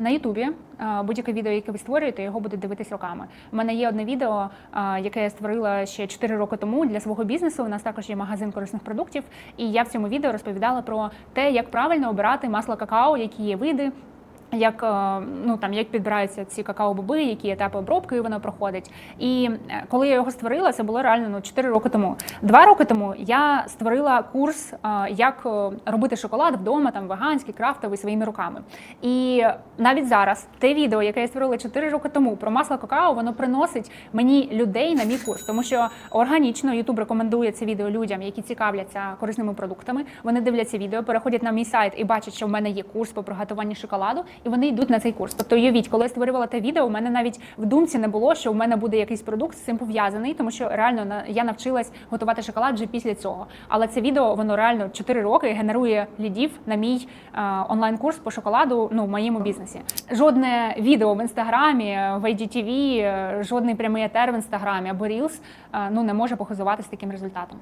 На Ютубі е, будь-яке відео, яке ви створюєте, його буде дивитись роками. У мене є одне відео, е, яке я створила ще 4 роки тому для свого бізнесу. У нас також є магазин корисних продуктів, і я в цьому відео розповідала про те, як правильно обирати масло какао, які є види. Як е, ну там як підбираються ці какао-боби, які етапи обробки воно проходить. І е, коли я його створила, це було реально ну 4 роки тому. Два роки тому я створила курс, е, як робити шоколад вдома, там веганський, крафтовий своїми руками. І навіть зараз те відео, яке я створила 4 роки тому про масло какао, воно приносить мені людей на мій курс, тому що органічно YouTube рекомендує це відео людям, які цікавляться корисними продуктами. Вони дивляться відео, переходять на мій сайт і бачать, що в мене є курс по приготуванню шоколаду, і вони йдуть на цей курс. Тобто, уявіть, коли я створювала те відео, у мене навіть в думці не було, що в мене буде якийсь продукт з цим пов'язаний, тому що реально я навчилась готувати шоколад вже після цього. Але це відео воно реально 4 роки генерує лідів на мій е, онлайн-курс по шоколаду ну, в моєму бізнесі. Жодне відео в інстаграмі, в IGTV, е, жодний прямий етер в інстаграмі або Reels, е, ну не може похизуватися таким результатом.